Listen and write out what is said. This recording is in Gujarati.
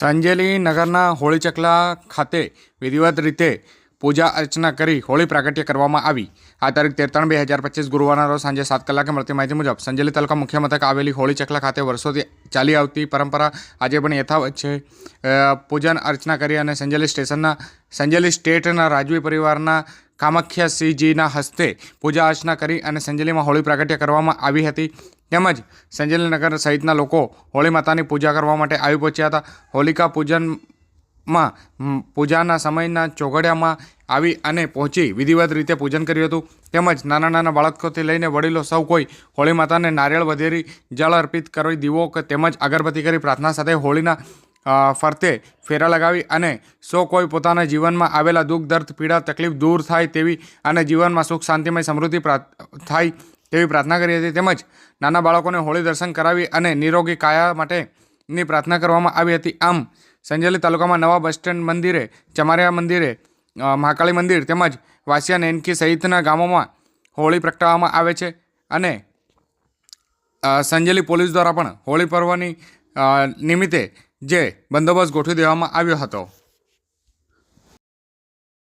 સંજેલી નગરના હોળી ચકલા ખાતે વિધિવત રીતે પૂજા અર્ચના કરી હોળી પ્રાગટ્ય કરવામાં આવી. આ તારીખ તેર ત્રણ બે હજાર પચીસ ગુરુવારના રોજ સાંજે સાત કલાકે મળતી માહિતી મુજબ સંજેલી તાલુકા મુખ્ય મથક આવેલી હોળી ચકલા ખાતે વર્ષોથી ચાલી આવતી પરંપરા આજે પણ યથાવત છે. પૂજન અર્ચના કરી અને સંજેલી સ્ટેશનના, સંજેલી સ્ટેટના રાજવી પરિવારના કામાખ્યા સિંહજીના હસ્તે પૂજા અર્ચના કરી અને સંજેલીમાં હોળી પ્રાગટ્ય કરવામાં આવી હતી. તેમજ સંજેલીનગર સહિતના લોકો હોળી માતાની પૂજા કરવા માટે આવી પહોંચ્યા હતા. હોલિકા પૂજનમાં પૂજાના સમયના ચોઘડિયામાં આવી અને પહોંચી વિધિવત રીતે પૂજન કર્યું હતું. તેમજ નાના નાના બાળકોથી લઈને વડીલો સૌ કોઈ હોળી માતાને નારિયેળ વધેરી, જળ અર્પિત કરી, દીવો તેમજ અગરબત્તી કરી, પ્રાર્થના સાથે હોળીના ફરતે ફેરા લગાવી અને સૌ કોઈ પોતાના જીવનમાં આવેલા દુઃખ, દર્દ, પીડા, તકલીફ દૂર થાય તેવી અને જીવનમાં સુખ, શાંતિમય સમૃદ્ધિ પ્રાપ્ત થાય તેવી પ્રાર્થના કરી હતી. તેમજ નાના બાળકોને હોળી દર્શન કરાવી અને નિરોગી કાયા માટેની પ્રાર્થના કરવામાં આવી હતી. આમ, સંજેલી તાલુકામાં નવા બસ સ્ટેન્ડ મંદિરે, ચમારિયા મંદિરે મહાકાળી મંદિર તેમજ વાસિયા નેનકી સહિતના ગામોમાં હોળી પ્રગટાવવામાં આવે છે અને સંજેલી પોલીસ દ્વારા પણ હોળી પર્વની નિમિત્તે જે બંદોબસ્ત ગોઠવી દેવામાં આવ્યો હતો.